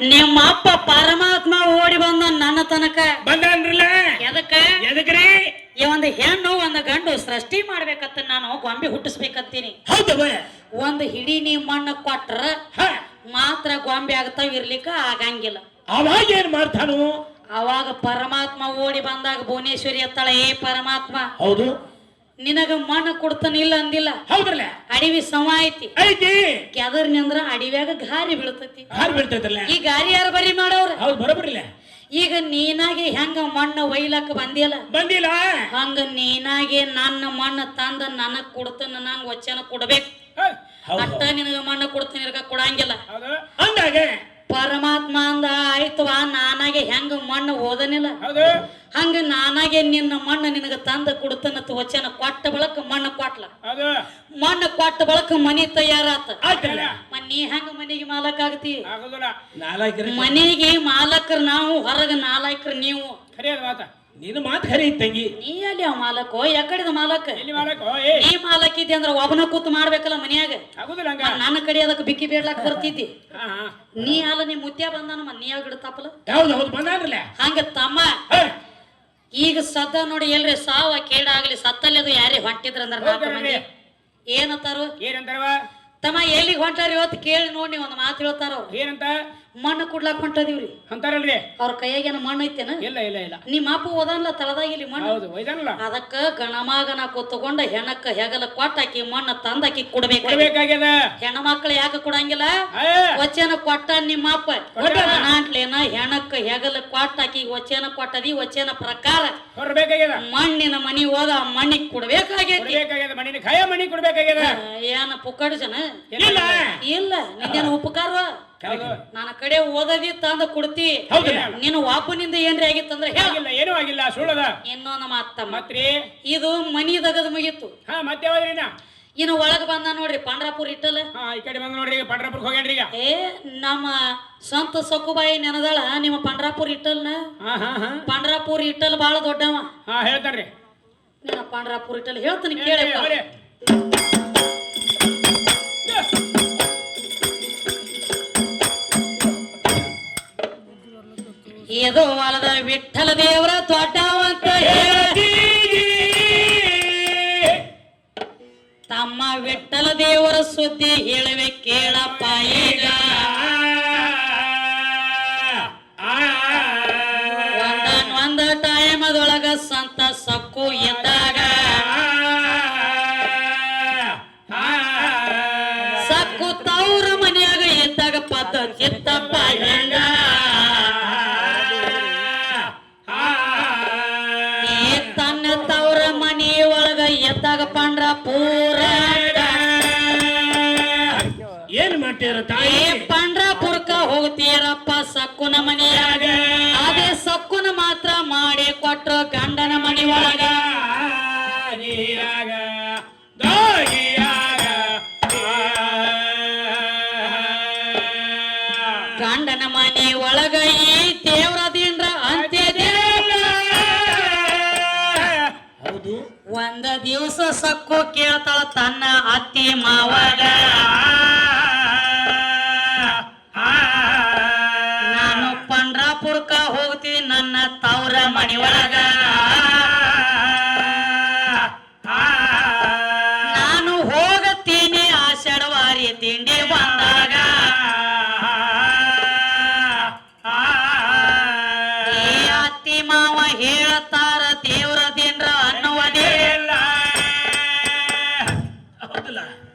ನಿಮ್ಮ ಅಪ್ಪ ಪರಮಾತ್ಮ ಓಡಿ ಬಂದ ನನ್ನ ತನಕ. ಬಂದನ್ರಲ್ಲ? ಎದಕ್ಕ? ಎದಕ್ರಿ? ಈ ಒಂದು ಹೆಣ್ಣು ಒಂದು ಗಂಡು ಸೃಷ್ಟಿ ಮಾಡ್ಬೇಕಂತ ನಾನು ಗೊಂಬೆ ಹುಟ್ಟಿಸ್ಬೇಕಂತೀನಿ. ಒಂದು ಹಿಡಿ ನೀ ಮಣ್ಣು ಕೊಟ್ರ ಮಾತ್ರ ಗೊಂಬೆ ಆಗ್ತಾವ ಇರ್ಲಿಕ್ಕ ಆಗಂಗಿಲ್ಲ. ಅವಾಗ ಏನ್ ಮಾಡ್ತಾನು? ಅವಾಗ ಪರಮಾತ್ಮ ಓಡಿ ಬಂದಾಗ ಭುವನೇಶ್ವರಿ ಎತ್ತಾಳ ಏ ಪರಮಾತ್ಮ. ಹೌದು. ನಿನಗ ಮಣ್ಣು ಕೊಡ್ತಾನಿಲ್ಲ ಅಂದಿಲ್ಲ. ಹೌದ್ರಲ್ಲ? ಅಡಿವಿ ಸಮ ಐತಿ. ಐತಿ? ಕೆದರ್ನಿಂದ್ರ ಅಡಿವ್ಯಾಗ ಗಾರಿ ಬೀಳ್ತೈತಿ. ಹಾರ್ ಬೀಳ್ತೈತಲ್ಲ? ಈ ಗಾರಿ ಯಾರು ಬರಿ ಮಾಡವ್ರ ಹೌದು ಬರೋಬರಿಲ್ಲ? ಈಗ ನೀನಾಗೆ ಹೆಂಗ ಮಣ್ಣ ಒಯ್ಲಕ್ಕ ಬಂದಿಲ್ಲ ಬಂದಿಲ್ಲ? ಹಂಗ ನೀನಾಗೆ ನನ್ನ ಮಣ್ಣ ತಂದ ನನಗ್ ಕೊಡ್ತಾನ ನಂಗ್ ವಚನ ಕೊಡ್ಬೇಕು. ಅಟ್ಟ ನಿನಗ ಮಣ್ಣ ಕೊಡ್ತೀನಿ ಕೊಡಂಗಿಲ್ಲ. ಅಂದಾಗ ಪರಮಾತ್ಮ ಅಂದ ಆಯ್ತವಾ ನಾನಾಗೆ ಹೆಂಗ ಮಣ್ಣು ಓದನಿಲ್ಲ ಹಂಗ ನಾನಾಗೆ ನಿನ್ನ ಮಣ್ಣು ನಿನಗ ತಂದ ಕೊಡ್ತನ ವಚನ ಕೊಟ್ಟ ಬಳಕ ಮಣ್ಣು ಕೊಟ್ಲ. ಮಣ್ಣು ಕೊಟ್ಟ ಬಳಕ ಮನಿ ತಯಾರಾತ. ನೀ ಹೆಂಗ ಮನಿಗೆ ಮಾಲಕ್ ಆಗ್ತಿ? ಆಗೋದಿಲ್ಲ. ನಾಲ್ಕರ ಮನಿಗೆ ಮಾಲಕರು ನಾವು ಹೊರಗ ನಾಲ್ಕರು ನೀವು. ಖರಿ ಅದ ಮಾತ. ನಿನ್ನ ಮಾತು ಖರಿ ತಂಗಿ. ನೀ ಅಲ್ಲಿ ಅವ ಮಾಲಕೋ? ಯಾಕಡಿದ ಮಾಲಕ? ಎಲ್ಲಿ ಮಾಲಕ? ಏ. ನೀ ಮಾಲಕ್ ಇದೆ ಅಂದ್ರ ಒಬ್ಬನ ಕೂತ್ ಮಾಡ್ಬೇಕಲ್ಲ ಮನ್ಯಾಗ? ಆಗುದಿಲ್ಲ ಹಂಗ. ನನ್ನ ಕಡೆ ಅದಕ್ಕೆ ಬಿಕ್ಕಿ ಬೇಡ್ಲಾಕ್ ಬರ್ತಿದ್ದಿ ಹಾ ಹಾ. ನೀ ಅಲ್ಲ ನೀ ಮುತ್ಯ ಬಂದಾನ ಮತ್ ನೀ ಗಿಡ ತಪ್ಪಲ? ಹೌದು ಹೌದು ಹಂಗ ತಮ್ಮ. ಹ, ಈಗ ಸದ್ದ ನೋಡಿ ಎಲ್ರಿ ಸಾವ ಕೇಡಾಗ್ಲಿ ಸತ್ತಲ್ಲಿ ಅದು ಯಾರೇ ಹೊಂಟಿದ್ರ ಅಂದ್ರೆ ನಾಲ್ಕು ಮಂದಿ. ಏನತ್ತಾರು ಏನಂತಾರವ? ತಮ್ಮ ಎಲ್ಲಿಗೆ ಹೊಂಟಾರ ಇವತ್ತು ಕೇಳಿ ನೋಡಿ ಒಂದು ಮಾತು ಹೇಳ್ತಾರ ಅವ್ರು. ಏನಂತ? ಮಣ್ಣು ಕುಡ್ಲಾಕ್ ಹೊಂಟದಿವ್ರಿ. ಅಂತಾರಲ್ರಿ ಅವ್ರ ಕೈಯಾಗೇನ ಮಣ್ಣು ಐತೇನ? ಇಲ್ಲ ಇಲ್ಲ ಇಲ್ಲ. ನಿಮ್ಮ ಅಪ್ಪ ಓದನ್ಲ ತಳದಾಗ ಇಲ್ಲಿ ಮಣ್ಣು. ಹೌದು ಒಯ್ದಾನಲ್ಲ. ಅದಕ್ಕ ಗಣಮಾಗನ ಕೂತ್ಕೊಂಡ ಹೆಣಕ್ಕ ಹೆಗಲ ಕೊಟ್ಟಾಕಿ ಮಣ್ಣು ತಂದಾಕಿ ಕೊಡ್ಬೇಕು. ಕೊಡ್ಬೇಕಾಗ್ಯದ? ಹೆಣ್ಣು ಮಕ್ಳು ಯಾಕೆ ಕೊಡಂಗಿಲ್ಲ? ವಚನ ಕೊಟ್ಟ ನಿಮ್ಮ ಅಪ್ಪ. ನಾಟ್ಲೇನ ಹೆಣಕ್ಕ ಹೆಗಲ ಕೊಟ್ಟಾಕಿ ವಚನ ಕೊಟ್ಟದಿ ವಚನ ಪ್ರಕಾರ ಕೊಡ್ಬೇಕಾಗ್ಯದ? ಮಣ್ಣಿನ ಮನಿ ಹೋದ ಮಣ್ಣಿಗೆ ಕೊಡ್ಬೇಕಾಗ್ಯದ ಮಣ್ಣಿನ ಖಾಯ ಮಣ್ಣಿ ಕೊಡ್ಬೇಕಾಗ್ಯದ? ಏನ ಪುಕ್ಕಡ ಜನ ಇಲ್ಲ. ನಿಂದೇನು ಉಪಕಾರ? ನನ್ನ ಕಡೆ ಓದದಿ ತಂದ ಕೊಡ್ತಿ. ನಿನ್ನ ನೀನು ವಾಪನಿಂದ ಏನ್ರಿ ಆಗಿತ್ತಂದ್ರೆ ಏನೂ ಆಗಿಲ್ಲ ಸುಳ್ಳದ. ಇನ್ನೊಂದು ಮಾತ ಮತ್ರಿ? ಇದು ಮನಿ ದಗದ ಮುಗೀತು. ಹಾ ಮತ್ತೆ ಇನ್ನ? ಒಳಗ್ ಬಂದ ನೋಡ್ರಿ ಪಾಂಡ್ರಾಪುರ್ ಇಟ್ಟಲ್ಲ ಹಾ ಈ ಕಡೆ ಬಂದ ನೋಡ್ರಿ ಈಗ ಪಂಡ್ರಾಪುರಕ್ಕೆ ಹೋಗ್ಯಾನ್ರಿ ಈಗ. ಏ ನಮ್ಮ ಸ್ವಂತ ಸೊಕ್ಕುಬಾಯಿ ನೆನದಾಳ ನಿಮ್ಮ ಪಾಂಡ್ರಾಪುರ್ ಇಟ್ಟಲ್ನ ಹಾ ಹಾ ಹಾ. ಪಾಂಡ್ರಾಪುರ ಇಟ್ಟಲ್ ಬಹಳ ದೊಡ್ಡವ. ಹಾ ಹೇಳ್ತಾನ್ರಿ. ನಿನ್ನ ಪಾಂಡ್ರಾಪುರ್ ಇಟ್ಟಲ್ ಹೇಳ್ತೀನಿ ಕೇಳಪ್ಪ. ಇದು ಹೊಲದ ವಿಠಲ ದೇವರ ದೊಡ್ಡವಂತ ಹೇಳಿ ತಮ್ಮ ವಿಠಲ ದೇವರ ಸುದ್ದಿ ಹೇಳುವೆ ಕೇಳಪ್ಪ ಈಗ. ಒಂದ ಟೈಮ್ ಅದೊಳಗ ಸಂತ ಸಕ್ಕು ದಿವಸ ಸಕ್ಕು ಕೇಳ್ತಾಳ ತನ್ನ ಅತ್ತಿ ಮಾವಾಗ. ನಾನು ಪಂಡ್ರಾಪುರ್ಕ ಹೋಗ್ತೀನಿ ನನ್ನ ತವ್ರ ಮನಿ ಒಳಗ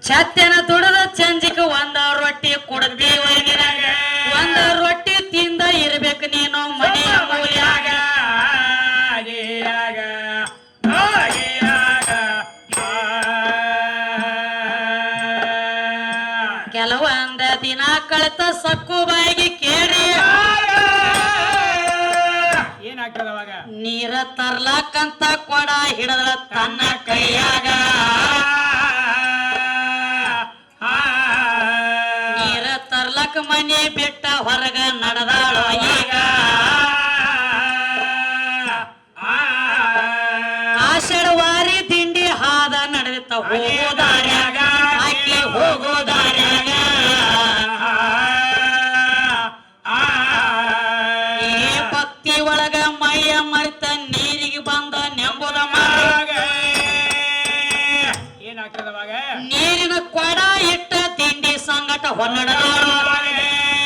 ಛತ್ಯನ ತೊಡದ ಚಂಜಿಕ ಒಂದ ರೊಟ್ಟಿ ನಿನಗ ಒಂದ ರೊಟ್ಟಿ ತಿಂದ ಇರ್ಬೇಕು ನೀನು ಮನೆ ಮೂಲಿಯಾಗ. ಕೆಲವೊಂದ ದಿನ ಕಳೆತ ಸಕ್ಕು ಬಾಯಿಗೆ ಕೇಳಿ ನೀರ ತರ್ಲಾಕಂತ ಕೊಡ ಹಿಡದ ತನ್ನ ಕೈಯಾಗ. ನಾಲ್ಕು ಮನೆ ಬಿಟ್ಟ ಹೊರಗ ನಡೆದಾಳ ಈಗ. ಆಷಾಢವಾರಿ ತಿಂಡಿ ಹಾದ ನಡೆದಿತ್ತ ಹೋಗೋದಾರ್ಯಾಗ. ಆಕೆ ಹೋಗೋದಾರ್ಯಾಗ. ಈ ಭಕ್ತಿ ಒಳಗ ಮೈಯ ಮರಿತ ನೀರಿಗೆ ಬಂದ ನೆಂಬುದ ಮಾಗ. ಏನಾಗ್ತದವಾಗ ನೀರಿನ ಕೊಡ ಇಟ್ಟ ಹೊನ್ನಡದವರು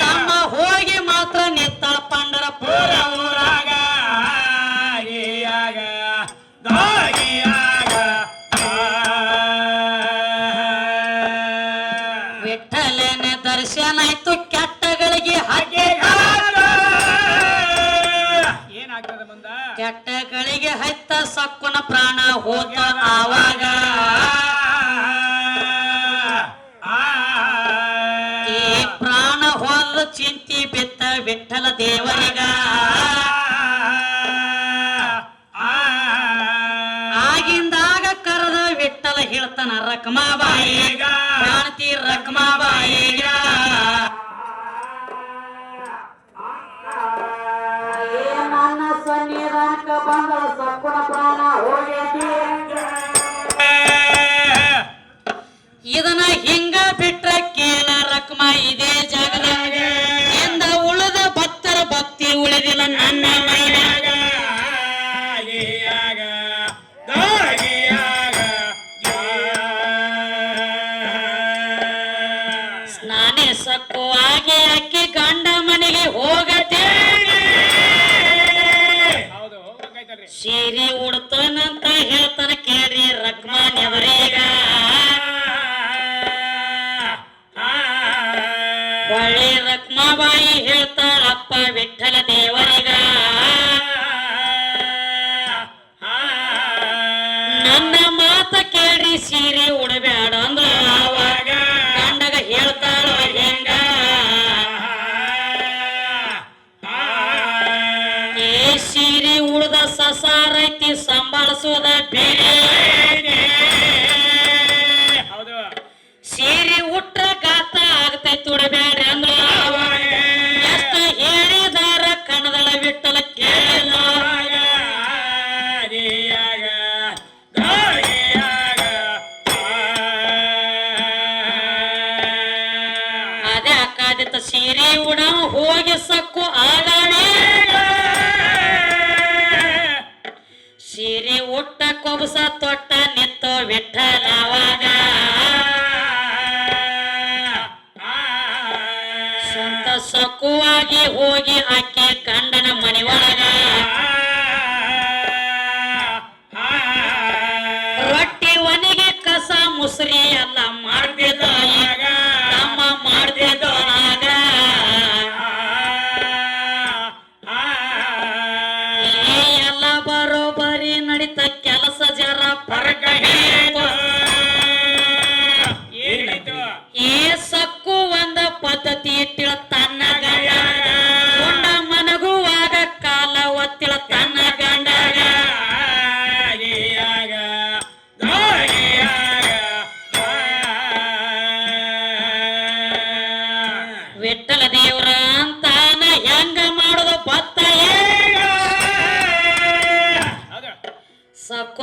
ತಮ್ಮ ಹೋಗಿ ಮಾತ್ರ ನಿತ್ತಳ ಪಂಡರಪುರ ಊರಾಗ. ಆಗಿಯಾಗ ದಾಗಿಯಾಗ. ವಿಠಲನ ದರ್ಶನ ಆಯ್ತು ಕೆಟ್ಟಗಳಿಗೆ ಹಾಗೆ ಏನಾಗ್ತದ ಮುಂದ ಕೆಟ್ಟಗಳಿಗೆ ಹೈತ ಸಕ್ಕುನ ಪ್ರಾಣ ಹೋತ ಆವಾಗ. ಚಿಂತಿ ಬಿತ್ತ ವಿಠಲ ದೇವರಿಗ. ಆಗಿಂದಾಗ ಕರೆದ ವಿಠಲ ಹೇಳ್ತಾನ ರಕ್ಮಾಬಾಯಿಗ. ಕಾಣ್ತಿ ರಕ್ಮಾಬಾಯಿಗ. ಸನ್ನಿಧಾನಕ್ಕ ಪ್ರಾಣ ಹೋಗೈತಿ? ಇದನ್ನ ಹಿಂಗ ಬಿಟ್ರ ಕೇಳ ರಕ್ಮ ಇದೇ ಜಾಗದಾಗ ಸೀರೆ ಉಡಬೇಡ ಅಂದ್ರ ಅವಾಗ ಗಂಡಗ ಹೇಳ್ತಾಳ ಹೆಂಗ? ಏ ಸೀರೆ ಉಳ್ದ ಸಸಾರೈತಿ ಸಂಭಾಳಿಸೋದ ಬೇರೆ ಅಕ್ಕಾದಿತ್ತ ಸೀರೆ ಉಡ ಹೋಗಿ ಸಕ್ಕು ಆಗಾಣೆ ಸೀರೆ ಉಟ್ಟ ಕೊಬಸ ತೊಟ್ಟ ನಿತ್ತು ವಿಠಲವಾಗ ಸ್ವಂತ ಸಕ್ಕುವಾಗಿ ಹೋಗಿ ಆಕೆ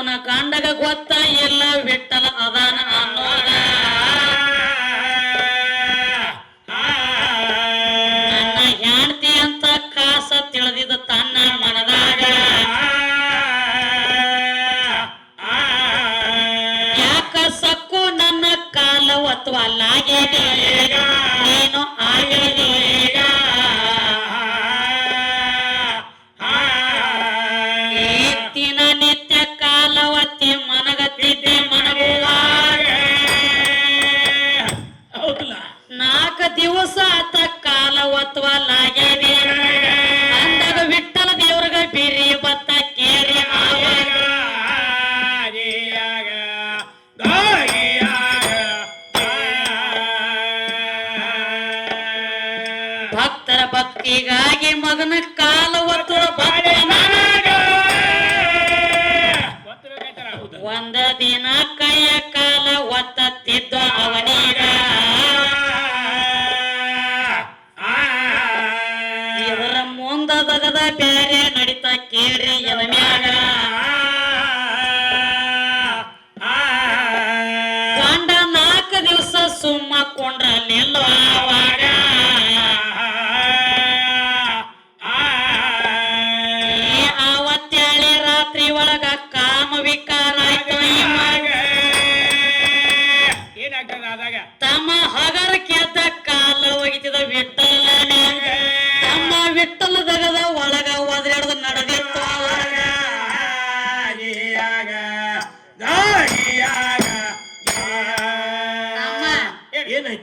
ಗಂಡಗ ಗೊತ್ತ ಎಲ್ಲ ವಿಠಲ ಅದಾನ. ಬ್ಯಾರೆ ನಡಿತ ಕೇರಿ ಎದಮ್ಯಾಗ. ಗಂಡ ನಾಲ್ಕು ದಿವಸ ಸುಮ್ಮ ಕೊಂಡ್ರ ನಿಲ್ಲವಾಗ ಆವತ್ತಾಳೆ ರಾತ್ರಿ ಒಳಗ ಕಾಮ ವಿಕಾರ ತಮ್ಮ ಹಗರ ಕೇತ ಕಾಲ ಒಗಿತಿದ ವಿಠಲ ತಮ್ಮ ವಿಠಲದಗದ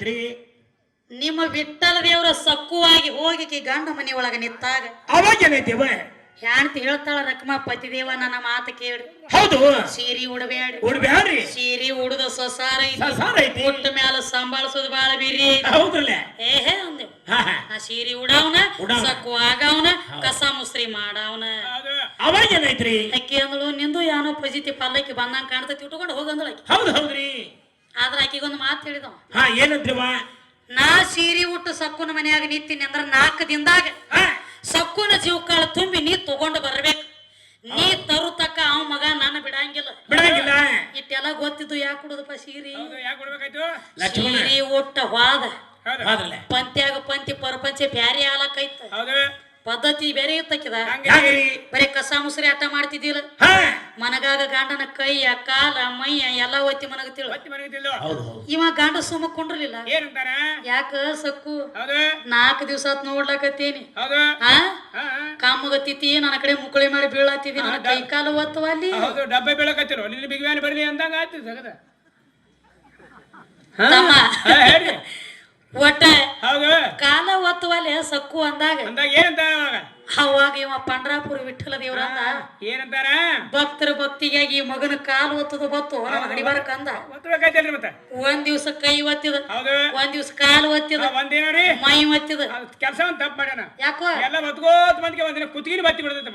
ಏನಾಯ್ತ್ರಿ ನಿಮ್ಮ ವಿಠಲ ದೇವರ ಸಕ್ಕುವಾಗಿ ಹೋಗಿ ಗಂಡ ಮನೆ ಒಳಗ ನಿಂತಾಗ. ಅವಾಗ ಏನೈತಿ? ಹೆಣ್ತಿ ಹೇಳ್ತಾಳ ರಕ್ಮ ಪತಿದೇವ ನನ್ನ ಮಾತು ಕೇಳಿ ಹೌದು. ಸೀರಿ ಉಡಬೇಡ್ರಿ ಉಡಬೇಡ್ರಿ ಸೀರಿ ಉಡದ ಸೊಸಾರ ಐತಿ. ಸಸಾರ ಐತಿ. ಪುಟ್ಟ ಮ್ಯಾಲ ಸಂಭಾಳಿಸೋದು ಬಾಳ ಬಿರಿ. ಹೌದ್ರಲ್ಲ? ಏಹೇ ಅಂದೆವು ಹಾ. ಆ ಸೀರಿ ಉಡಾವನ. ಸಕ್ಕು ಆಗಾವನ ಕಸ ಮುಸ್ರಿ ಮಾಡವನ. ಅವಾಗ ಏನೈತ್ರಿ? ಅಕ್ಕಿ ಅಂದಳು ನಿಂದು ಏನೋ ಪಜಿತಿ ಪಲ್ಲಕ್ಕಿ ಬಂದಂಗ ಕಾಣ್ತೈತಿ ಇಟ್ಕೊಂಡು ಹೋಗಂದಳು ಹೌದು ಹೌದ್ರಿ. ಆದ್ರ ಆಕಿಗೊಂದು ಮಾತು ಹೇಳಿದವ. ಹಾ ಏನಂತ್ರಿವ ನಾ ಸೀರಿ ಉಟ್ಟು ಸಕ್ಕುನ ಮನೆಯಾಗ ನಿಂತೀನಿ ಅಂದ್ರ ನಾಲ್ಕು ದಿನದಾಗ ಸಕ್ಕುನ ಜೀವಕಾಳ ತುಂಬಿ ನೀ ತಗೊಂಡು ಬರ್ಬೇಕು. ನೀ ತರು ತಕ್ಕ ಅವ್ ಮಗ ನಾನು ಬಿಡಂಗಿಲ್ಲ. ಬಿಡಂಗಿಲ್ಲ. ಇಟ್ಟೆಲ್ಲ ಗೊತ್ತಿದ್ದು ಯಾಕೆ ಕುಡುದಪ್ಪ ಸೀರಿ? ಸೀರಿ ಉಟ್ಟ ವಾದ ಹೌದು. ಪಂತ್ಯಾಗ ಪಂತಿ ಪರಪಂಚೆ ಬ್ಯಾರೆ ಆಲಕ್ಕೈತ ಹೌದು. ಪದ್ಧತಿ ಬೇರೆ ಇರ್ತಕ್ಕಿದ ಹಂಗೆ ಯಾಕ್ರಿ ಬರೀ ಕಸ ಮುಸ್ರಿ ಆಟ ಮಾಡ್ತಿದ್ದಿಲ್ಲ ಹಾ. ಮನಗಾಗ ಗಂಡನ ಕೈಯ ಕಾಲ ಮೈಯ ಎಲ್ಲ ಒತ್ತಿ ಮನಗತಿಳು ಒತ್ತಿ ಮನೆಗಿದ್ದಿಲ್ಲ ಹೌದು ಹೌದು. ಇವ ಗಂಡ ಸುಮ್ಮ ಕುಂಡ್ರಲಿಲ್ಲ. ಏನಂತಾರ? ಯಾಕ ಸಕ್ಕು? ಹೌದು. ನಾಲ್ಕು ದಿವಸ ಆತ್ ನೋಡ್ಲಕತ್ತೀನಿ. ಹೌದು. ಆ? ಹಾ ಹಾ. ಕಾಮಗತ್ತಿತಿ ನನ್ನ ಕಡೆ ಮುಕುಳಿ ಮಾಡಿ ಬೀಳತ್ತಿದಿ ನನ್ನ ಕೈ ಕಾಲು ಒತ್ತವ ಅಲ್ಲಿ? ಹೌದು. ಡಬ್ಬೆ ಬೆಳಕತ್ತಿರೋ. ನಿನ್ನ ಬಿಗ್ವ್ಯಾನ್ ಬರ್ಲಿ ಅಂದಂಗ ಆಯ್ತು ಸಗದ. ತಮ್ಮ. ಹೇಳ್ರಿ ಒಟ್ಟ ಕಾಲ ಒತ್ತುವಲ್ಲಿ ಸಕ್ಕು ಅಂದಾಗ ಏನಂತಾರ ಅವಾಗ? ಇವ ಪಂಡ್ರಾಪುರ ವಿಠಲ ದೇವ್ರ ಅಂದ ಏನಂತಾರ ಭಕ್ತರ ಭಕ್ತಿಗಾಗಿ ಈ ಮಗನ ಕಾಲು ಒತ್ತದ ಬತ್ತು ನಮ್ಮ ಗಡಿಬಾರಕ್ ಅಂದ. ಒಂದ್ ದಿವ್ಸ ಕೈ ಒತ್ತಿದ ಒಂದ್ ದಿವ್ಸ ಕಾಲು ಒತ್ತಿದ ಮೈ ಒತ್ತಿದ. ಕೆಲಸ ಒಂದ್ ತಪ್ಪು ಮಾಡ್ಯಾನ. ಯಾಕೋ? ಎಲ್ಲ ಒತ್ಕೋತ್ ಮಂದಿಗೆ ಒಂದಿನ ಕುತ್ತಿಗೆ ಬತ್ತಿ ಬಿಡ್ತೈತೆ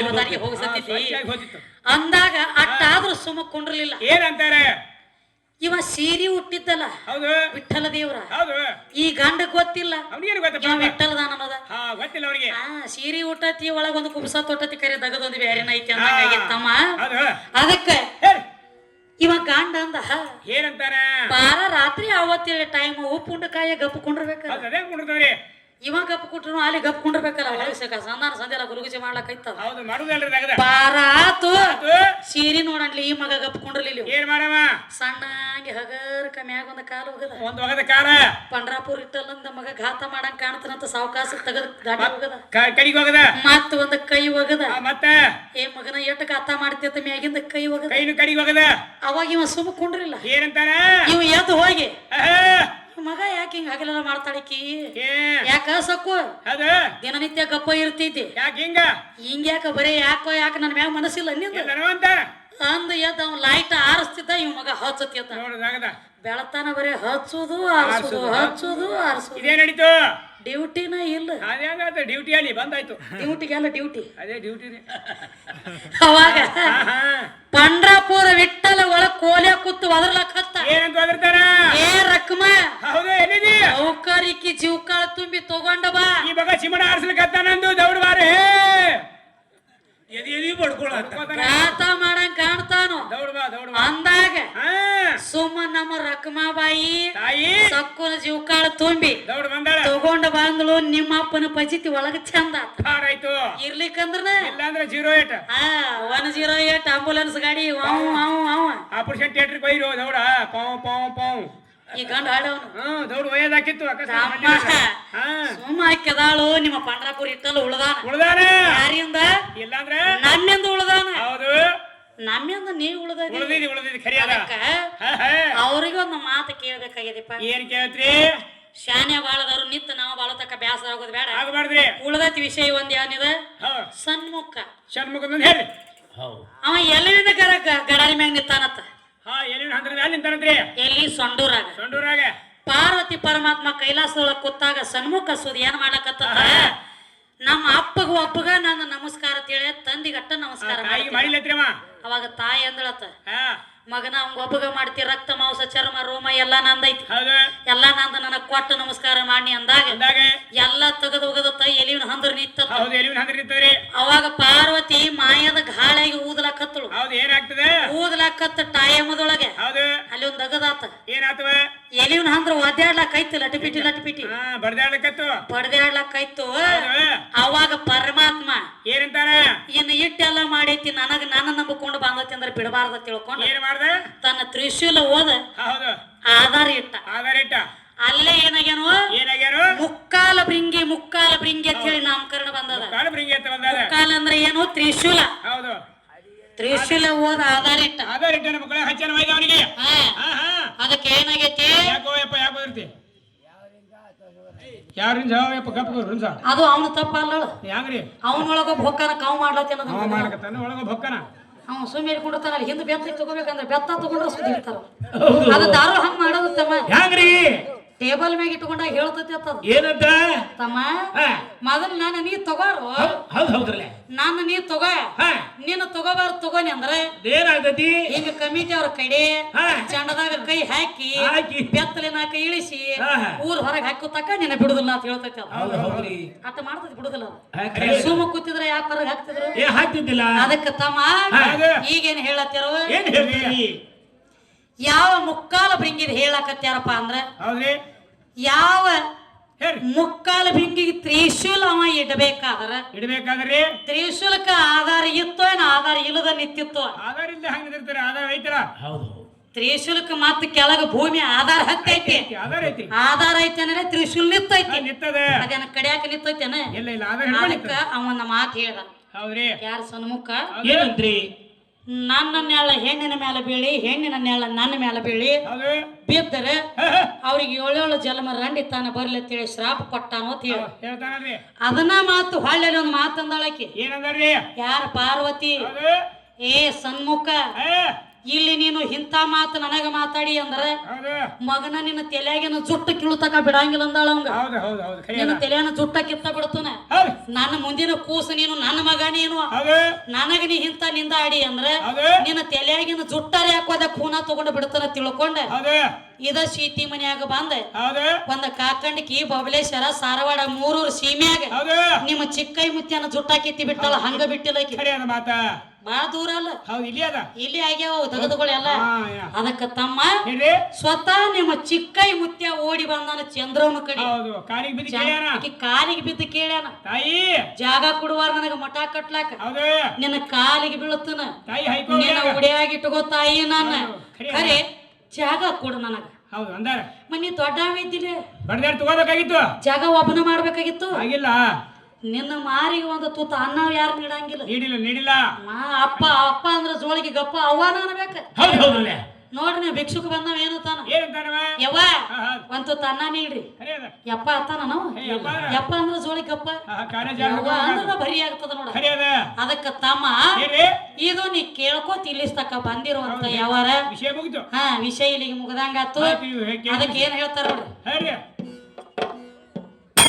ಹೋದಾರಿಗೆ ಹೋಗಿ ಸತ್ತಿತಿ ಹೋಗಿತ್ತು ಅಂದಾಗ ಅಟ್ಟಾದ್ರೂ ಸುಮ್ಮ ಕುಂಡ್ರಲಿಲ್ಲ. ಏನಂತಾರೆ ಇವ ಸೀರಿ ಹುಟ್ಟಿದ್ದಲ್ಲ ಹೌದು. ವಿಠಲ ದೇವ್ರ. ಹೌದು. ಈ ಗಂಡ ಗೊತ್ತಿಲ್ಲ. ಅವ್ನಿಗೇನು ಗೊತ್ತಪ್ಪ? ಇವ ವಿಠಲದಾನ ಅನ್ನೋದ. ಹಾ ಗೊತ್ತಿಲ್ಲ ಅವರಿಗೆ ಆ ಸೀರಿ ಹುಟ್ಟತಿ ಒಳಗ ಒಂದು ಕುಬ್ಸ ತೊಟ್ಟತಿ ಕರೆ ದಗದೊಂದು ಬೇರೆನ ಐತಿ ಅಂದಂಗಾಗಿತ್ತಮ್ಮ ಹೌದು. ಅದಕ್ಕ ಇವ ಗಂಡ ಅಂದ ಏನಂತಾರ ಬಾರ ರಾತ್ರಿ ಅವತ್ತೇಳಿ ಟೈಮ್ ಉಪ್ಪುಂಡ ಕಾಯ ಗಪ್ ಕುಂಡ್ರಬೇಕ. ಅದೇ ಕುಡ್ದವ್ರಿ ಇವ ಗಪ್ ಕುಟ್ರು ಅಲ್ಲಿ ಗಪ್ ಕುಂಡ್ರಬೇಕಲ್ಲ ಸಿಕ್ಕ ಸಂಧಾನ ಗುರುಗುಜಿ ಮಾಡ್ಲಕೈತದ ಹೌದು ಮಾಡುದಲ್ರಿ ತಗದ ಬಾರ ಸೀರಿ ನೋಡನ್ಲಿ ಈ ಮಗ ಗಪ್ ಕುಂಡ್ರಲಿಲ್ಲ. ಏನ್ ಮಾಡವ ಸಣ್ಣಂಗೆ ಹಗರ್ ಮ್ಯಾಗ ಒಂದ್ ಕಾಲು ಹೋಗದ. ಒಂದ್ ಹೋಗದ ಕಾರ ಪಂಡ್ರಾಪುರ್ ಇಟ್ಟಲ್ಲಂದ ಮಗ ಘಾತ ಮಾಡಂಗ್ ಕಾಣ್ತಾನಂತ ಸಾವಕಾಸ ತಗದ್ ಗಾಡಿ ಹೋಗದ. ಕಡಿಗೆ ಹೋಗದ? ಮತ್ತ ಒಂದ್ ಕೈ ಹೋಗದ. ಮತ್ತ? ಏ ಮಗನ ಎಟ್ಟ ಗಾತ ಮಾಡ್ತಿತ್ತ ಮ್ಯಾಗಿಂದ ಕೈ ಹೋಗದ. ಕೈನು ಕಡಿಗೆ ಹೋಗದ? ಅವಾಗ ಇವ ಸುಮ್ ಕುಂಡ್ರಿಲ್ಲ. ಏನಂತಾರ? ಇವ ಎದ್ದು ಹೋಗಿ. ಮಗ ಯಾಕೆ ಹಿಂಗ ಹಗಲೆಲ್ಲ ಮಾಡ್ತಾಳಿಕಿ ಯಾಕ ಸಕ್ಕು? ಅದ. ದಿನನಿತ್ಯ ಗಪ್ಪ ಇರ್ತೈತಿ ಯಾಕೆ ಹಿಂಗ? ಹಿಂಗ ಯಾಕ ಬರೀ ಯಾಕೋ ಯಾಕ ನನ್ನ ಮ್ಯಾಗ ಮನಸ್ಸಿಲ್ಲ ನಿಂದ? ಎದ್ದ ಅವ್ನು ಲೈಟ್ ಆರಿಸ್ತಿದ್ದ ಇವ್ ಮಗ ಹಚ್ಚತ್ತಿದ್ದ ಬೆಳತಾನ ಬರೀ ಹಚ್ಚುದು ಆರಿಸುದು ಹಚ್ಚುದು ಆರಿಸುದು. ಇದೇ ನಡೀತು. ಡ್ಯೂಟಿನ ಇಲ್ಲ. ಡ್ಯೂಟಿ ಅಲ್ಲಿ ಬಂದಾಯ್ತು. ಡ್ಯೂಟಿಗೆಲ್ಲ ಡ್ಯೂಟಿ ಅದೇ ಡ್ಯೂಟಿ ಅವಾಗ. ಪಂಡ್ರಾಪುರ ವಿಠಲ ಒಳ ಕೋಲೆ ಕೂತು ಒದರ್ಲಕ್ ಏನಂತ ಓದಿರ್ತಾರ ಏ ರಕ್ಮ. ಹೌದು ಎಲ್ಲಿದಿ? ನೌಕರಿಕಿ ಜೀವಕಾಳ ತುಂಬಿ ತಗೊಂಡ ಬಾ. ಈ ಮಗ ಚಿಮಣ ಆರಿಸ್ಲಿಕ್ಕತ್ತ ನಂದು ದೌಡ್ ಬಾರೆ. ಎದಿ ಎದಿ ಬಡ್ಕೊಳತ್ತ ಗಾತ ಮಾಡಂಗ್ ಕಾಣ್ತಾನು. ದೌಡ್ ಬಾ ದೌಡ್ ಬಾ. ಅಂದಾಗ ಹಾ. ಸುಮ್ಮ ನಮ್ಮ ರಕ್ಮಾಬಾಯಿ ತಾಯಿ. ಸಕ್ಕುನ ಜೀವಕಾಳ ತುಂಬಿ ದೌಡ್ ಬಂದಾಳ. ತಗೊಂಡ ಬಂದ್ಳು ನಿಮ್ಮ ಅಪ್ಪನ ಪಜಿತಿ ಒಳಗ ಚಂದ ಆಯ್ತು. ಆರಾಯ್ತು ಇರ್ಲಿಕ್ಕಂದ್ರ ಇಲ್ಲಾಂದ್ರೆ ಜೀರೋ ಏಟ್ ಆ ಒನ್ ಜೀರೋ ಏಟ್ ಆಂಬುಲೆನ್ಸ್ ಗಾಡಿ ಅವ್ ಅವ್ ಅವ ಆಪರೇಷನ್ ಥಿಯೇಟರ್ ಒಯ್ರು ದೌಡ. ಪಾವ್ ಪಾವ್ ಪಾವ್. ಈ ಗಂಡ ಆಡವನು. ಹ್ಮ್ ದೌಡ್ ಒಯ್ಯದಾಕಿತ್ತು ಸುಮ್ಮ ಹಾಕ್ಯದಾಳು ನಿಮ್ಮ ಪಂಡ್ರಾಪುರ ಇಟ್ಟಲ್ಲ ಉಳ್ದಾನ. ಉಳ್ದಾನ? ಯಾರಿಂದ? ಇಲ್ಲಾಂದ್ರೆ? ನಮ್ಮಿಂದ ಉಳ್ದಾನ. ಹೌದು. ನಮ್ಮಿಂದ ನೀ ಉಳ್ದದಿ ಉಳ್ದಿದಿ ಉಳ್ದಿದಿ ಖರಿ ಅದ ಅದಕ್ಕ. ಅವ್ರಿಗೆ ಒಂದು ಮಾತು ಕೇಳ್ಬೇಕಾಗ್ಯದಪ್ಪ ಏನ್ ಕೇಳ್ತ್ರಿ? ಶಾನೆ ಬಾಳದವ್ರು ನಿತ್ತ ನಾವು ಬಾಳತಕ್ಕ ಬ್ಯಾಸರ ಆಗೋದು ಬೇಡ. ಆಗಬಾರ್ದ್ರಿ. ಉಳದತಿ ವಿಷಯ ಒಂದ್ ಏನಿದೆ ಸಣ್ಮುಖ. ಸನ್ಮುಖ ಷಣ್ಮುಖದ ಹೇಳಿ ಹೌದು. ಅವ ಎಲ್ಲಿಂದ ಗಡಾರಿ ಮ್ಯಾಗ ನಿಂತಾನತ್ತ ಹಾ ಏನೇನು ಹಂದ್ರ ಮ್ಯಾಲ ನಿಂತಾನಂತ್ರಿ ಎಲ್ಲಿ? ಸೊಂಡೂರಾಗ. ಸೊಂಡೂರಾಗ. ಪಾರ್ವತಿ ಪರಮಾತ್ಮ ಕೈಲಾಸದೊಳಗ ಕೂತಾಗ ಸನ್ಮುಖ ಸುದ್ ಏನ್ ಮಾಡಕತ್ತ ನಮ್ಮ ಅಪ್ಪಗ ಒಪ್ಪಗ ನಾನು ನಮಸ್ಕಾರ ತಿಳಿ ತಂದಿಗಟ್ಟ ನಮಸ್ಕಾರ. ಮಾಡಿಲ್ಲತ್ರಿ ಅವಾಗ ತಾಯಿ ಅಂದಳತ್ತ ಮಗನ ಅವಂಗ ಒಬ್ಬಗ ಮಾಡ್ತಿ ರಕ್ತ ಮಾಂಸ ಚರ್ಮ ರೋಮ ಎಲ್ಲಾ ನಂದೈತಿ. ಎಲ್ಲಾ ನಂದ ನನಗ್ ಕೊಟ್ಟು ನಮಸ್ಕಾರ ಮಾಡಿ ಅಂದಾಗ ಎಲ್ಲಾ ತೆಗೆದು ಒಗದತ್ತ ಎಲಿವಿನ ಹಂದ್ರ ನಿಂತ ಹೌದು ಎಲ್ಲಿವಿನ ಹಂದ್ರ ನಿಂತದ್ರಿ? ಅವಾಗ ಪಾರ್ವತಿ ಊದಲಕತ್ತಳು ಹೌದು ಏನಾಗ್ತದೆ? ಊದಲಕತ್ತ ಟಾಯಮದೊಳಗೆ. ಹೌದು. ಅಲ್ಲಿ ಒಂದ್ ಅಗದಾತ. ಏನಾತವ ಎಲಿವಿನ ಹಂದ್ರ ಒದ್ದಾಡ್ಲಕೈತಿ ಲಟಿಪಿಟಿ ಲಟಿಪಿಟಿ. ಹಾ ಬಡ್ದಾಡ್ಲಿಕ್ಕತ್ತು ಬಡ್ದಾಡ್ಲಕೈತು ಹೌದು. ಅವಾಗ ಪರಮಾತ್ಮ ಏನಂತಾರ? ಇನ್ನು ಇಟ್ಟೆಲ್ಲ ಮಾಡೈತಿ ನನಗ ನನ್ನ ನಂಬಿಕೊಂಡು ಬಂದತಿ ಅಂದ್ರೆ ಬಿಡಬಾರ್ದ ತಿಳ್ಕೊಂಡು. ಏನ್ ಮಾಡ್ದ? ತನ್ನ ತ್ರಿಶೂಲ ಓದ ಹೌದು. ಆಧಾರ ಇಟ್ಟ. ಆಧಾರ ಇಟ್ಟ. ಅಲ್ಲೇ ಏನಾಗ್ಯಾನು? ಏನಾಗ್ಯಾರು? ಮುಕ್ಕಾಲ ಬ್ರಿಂಗಿ ಮುಕ್ಕಾಲ ಬ್ರಿಂಗಿ ಅಂತ ಹೇಳಿ ನಾಮಕರಣ ಬಂದದ. ಕಾಳು ಬ್ರಿಂಗಿ ಅಂತ ಬಂದದ. ಮುಕ್ಕಾಲ ಅಂದ್ರೆ ಏನು? ತ್ರಿಶೂಲ. ಹೌದು. ತ್ರಿಶೂಲ ಓದ ಆಧಾರ ಇಟ್ಟ. ಆಧಾರ್ ಇಟ್ಟನ ಮಕ್ಕಳ ಹಚ್ಚನ ವೈದ ಅವನಿಗೆ. ಹಾ. ಹಾ ಅದಕ್ಕೆ ಏನಾಗೈತಿ? ಯಾಕೋ ಯಪ್ಪ ಯಾಕೋ ಇರ್ತಿ? ಯಾರಿಂದ ಯಪ್ಪ ಗಪ್ಪ ರುಂಜ ಅದು ಅವನ ತಪ್ಪಲ್ಲ ಯಾಕ್ರಿ? ಅವನೊಳಗ ಭೊಕ್ಕನ ಕಾವು ಮಾಡ್ಲತ್ತಿನ ಅವ ಮಾಡ್ಕತ್ತಾನ ಒಳಗ ಭಕ್ಕನ ಅವ ಸುಮ್ಮನೆ ಕೊಡ್ತಾನ ಅಲ್ಲಿ ಹಿಂದೆ ಬೆತ್ತ ತಗೋಬೇಕಂದ್ರೆ ಬೆತ್ತ ತಗೊಂಡ್ರೆ ಸುದ್ದಿ ಇರ್ತಾರ ಅದು ದಾರು ಹಂಗ ಮಾಡೋದು ತಮ್ಮ. ಹ್ಯಾಂಗ್ರಿ ಟೇಬಲ್ ಮ್ಯಾಗ ಇಟ್ಕೊಂಡಾಗ ಹೇಳ್ತತಿ ಅಂತ ಏನಂತ? ತಮ್ಮ ಮೊದಲು ನಾನು ನೀ ತಗೋರು. ಹೌದು ಹೌದ್ ಹೌದ್ರಲ್ಲ? ನಾನು ನೀ ತಗೋ. ನೀನು ತಗೋಬಾರ ತಗೋನಿ ಅಂದ್ರೆ ಏನಾಗ್ತೈತಿ ಹಿಂಗ ಕಮಿಟಿ ಅವ್ರ ಕಡೆ. ಚಂಡದಾಗ ಕೈ ಹಾಕಿ ಹಾಕಿ. ಬೆತ್ತಲಿನ ಕೈ ಇಳಿಸಿ. ಊರ್ ಹೊರಗೆ ಹಾಕೋ ತಕ್ಕ ನಿನ್ನ ಬಿಡುದಿಲ್ಲ ಅಂತ ಹೇಳ್ತೈತಿ ಅತ್ತ ಮಾಡ್ತೈತಿ ಬಿಡುದಿಲ್ಲ ಸುಮ್ಮ ಕೂತಿದ್ರೆ ಯಾಕೆ ಹೊರಗೆ ಹಾಕ್ತಿದ್ರು? ಹಾಕ್ತಿದ್ದಿಲ್ಲ. ಅದಕ್ಕೆ ತಮ್ಮ ಈಗೇನು ಹೇಳತ್ತಿರೋ? ಏನ್ ಹೇಳ್ತೀರಿ? ಯಾವ ಮುಕ್ಕಾಲ ಬ್ರಿಂಗಿದ್ ಹೇಳಕತ್ಯಾರಪ್ಪ ಅಂದ್ರೆ ಯಾವ ಮುಕ್ಕಾಲು ಬಿಂಗಿ ಭೃಂಗಿಗೆ ತ್ರಿಶೂಲ ಅವ ಇಡಬೇಕಾದ್ರ? ಇಡ್ಬೇಕಾದ್ರಿ? ತ್ರಿಶೂಲಕ್ಕ ಆಧಾರ ಇತ್ತೋ ಏನ ಆಧಾರ ಇಲ್ಲದ ನಿಂತಿತ್ತೋ? ಆಧಾರ ಇಲ್ಲದೆ ಹಂಗೆ ನಿಂತಿರ್ತೀರಿ? ಆಧಾರ ಐತರ ಹೌದು. ತ್ರಿಶೂಲಕ್ಕ ಮತ್ತ ಕೆಳಗ ಭೂಮಿ ಆಧಾರ ಹತ್ತೈತಿ. ಆಧಾರ ಐತಿ. ಆಧಾರ ಐತಿ ಅಂದ್ರೆ ತ್ರಿಶೂಲ್ ನಿತ್ತೈತಿ ನಿತ್ತದೆ ನಿತ್ತದ ಅದೇನ ಕಡಿಯಾಕ ನಿತ್ತೈತೇನ ಇಲ್ಲ ಇಲ್ಲ ಆಧಾರ ಅದಕ್ಕ ಅವನ ಮಾತು ಹೇಳ್ದ. ಹೌದ್ರಿ. ಯಾರ ಸನ್ಮುಖ ಏನಂತ್ರಿ ನನ್ನ ನೆಳ ಹೆಣ್ಣಿನ ಮೇಲೆ ಬೀಳಿ ಹೆಣ್ಣಿನ ನೆಳ ನನ್ನ ಮೇಲೆ ಬೀಳಿ ಬಿದ್ದರೆ. ಅವ್ರಿಗೆ ಏಳೇಳು ಜನ್ಮ ರಂಡಿ ತಾನ ಬರ್ಲಿ ಅಂತೇಳಿ ಶ್ರಾಪ ಕೊಟ್ಟಾನೋ ಅಂತ ಹೇಳಿ. ಅದನ್ನ ಮಾತು ಹಳ್ಳಿ ಒಂದು ಮಾತಂದಳಕಿ. ಯಾರ ಪಾರ್ವತಿ? ಏ ಸನ್ಮುಖ. ಇಲ್ಲಿ ನೀನು ಇಂಥ ಮಾತು ನನಗ ಮಾತಾಡಿ ಅಂದ್ರ ಮಗನ ನಿನ್ನ ತಲೆಯಾಗಿನ ಜುಟ್ಟ ಕಿಳುತಕ ಬಿಡಂಗಿಲ್ಲ ಅಂದಾಳ ಅವಂಗ ನಿನ್ನ. ತಲೆಯನ್ನ ಜುಟ್ಟ ಕಿತ್ತ ಬಿಡ್ತಾನ. ನನ್ನ ಮುಂದಿನ ಕೂಸು ನೀನು ನನ್ನ ಮಗ ನೀನು. ನನಗ ನೀ ಇಂತ ನಿಂದ ಆಡಿ ಅಂದ್ರ ನಿನ್ನ ತಲೆಯಾಗಿನ ಜುಟ್ಟರ ಹಾಕೋದ ಖೂನ ತಗೊಂಡು ಬಿಡ್ತಾನ ತಿಳ್ಕೊಂಡ. ಇದ ಸೀತಿ ಮನ್ಯಾಗ ಬಂದ. ಒಂದ ಕಾಕಂಡಿಕಿ ಬಬಲೇಶ್ವರ ಸಾರವಾಡ ಮೂರೂರು ಸೀಮ್ಯಾಗ ನಿಮ್ಮ ಚಿಕ್ಕೈ ಮುತ್ಯನ ಜುಟ್ಟ ಕಿತ್ತಿ ಬಿಟ್ಟಳ ಹಂಗ ಬಿಟ್ಟಿಲ್ಲ ಬಾಳ ದೂರ ಅಲ್ಲ. ಹೌದು ಇಲ್ಲಿ ಅದ. ಇಲ್ಲಿ ಆಗ್ಯಾವ ತೆಗೆದುಗಳೆಲ್ಲ ಅಲ್ಲ ಅದಕ್ಕ ತಮ್ಮ ಸ್ವತಃ ನಿಮ್ಮ ಚಿಕ್ಕೈ ಮುತ್ಯ ಓಡಿ ಬಂದಾನ ಚಂದ್ರವನ ಕಡೆ. ಕಾಲಿಗೆ ಬಿದ್ದು ಕೇಳ್ಯಾನ. ಕಾಲಿಗೆ ಬಿದ್ದು ಕೇಳ್ಯಾನ. ತಾಯಿ. ಜಾಗ ಕೊಡುವಾರ ನನಗೆ ಮಠ ಕಟ್ಲಾಕ. ನಿನ್ನ ಕಾಲಿಗೆ ಬೀಳುತ್ತನ. ನಿನ್ನ ಉಡಿಯಾಗಿ ಇಟ್ಕೋ ತಾಯಿ ನನ್ನ. ಖರೆ ಜಾಗ ಕೊಡು ನನಗ. ಹೌದು ಅಂದಾರ. ಮನಿ ದೊಡ್ಡ ಇದ್ದಿಲ್ಲ ಬಡ್ದಾರ ತಗೋಬೇಕಾಗಿತ್ತು. ಜಾಗ ಒಬ್ಬನ ಮಾಡ್ಬೇಕಾಗಿತ್ತು. ಆಗಿಲ್ಲ. ನಿನ್ನ ಮಾರಿಗೆ ಒಂದು ತುತ್ತ ಅನ್ನ ಯಾರು ನೀಡಂಗಿಲ್ಲ. ನೀಡಿಲ್ಲ ನೀಡಿಲ್ಲ. ಮಾ ಅಪ್ಪ ಅಪ್ಪ ಅಂದ್ರ ಜೋಳಿಗೆ ಗಪ್ಪ ಅವ್ವ ಅನ್ಬೇಕ ಹೌದು ನೋಡ್ರಿ ನೀವು ಭಿಕ್ಷುಕ ಬಂದವ ಏನು ತಾನ? ಏನಂತಾನವ ಯವ್ವ. ಒಂದ್ ತುತ್ತ ಅನ್ನ ನೀಡ್ರಿ. ಯಪ್ಪ ಅತ್ತಾನ ನಾವು ಯಪ್ಪ ಅಂದ್ರ? ಯಪ್ಪ ಅಂದ್ರ ಜೋಳಿಗೆ ಗಪ್ಪ. ಕಾರ್ಯ ಯವ್ವ ಅಂದ್ರ ಬರಿ ಆಗ್ತದ ನೋಡ. ಅದಕ್ಕ ತಮ್ಮ ಏನ್ರಿ? ಇದು ನೀ ಕೇಳ್ಕೋತ ಇಲ್ಲಿಸ್ತಕ್ಕ ಬಂದಿರುವಂತ ಯಾವಾರ? ವಿಷಯ ಮುಗಿತು ಹಾ ವಿಷಯ ಇಲ್ಲಿಗೆ ಮುಗ್ದಂಗಾತು? ಅದಕ್ಕೆ ಏನ್ ಹೇಳ್ತಾರ ನೋಡ್ರಿ?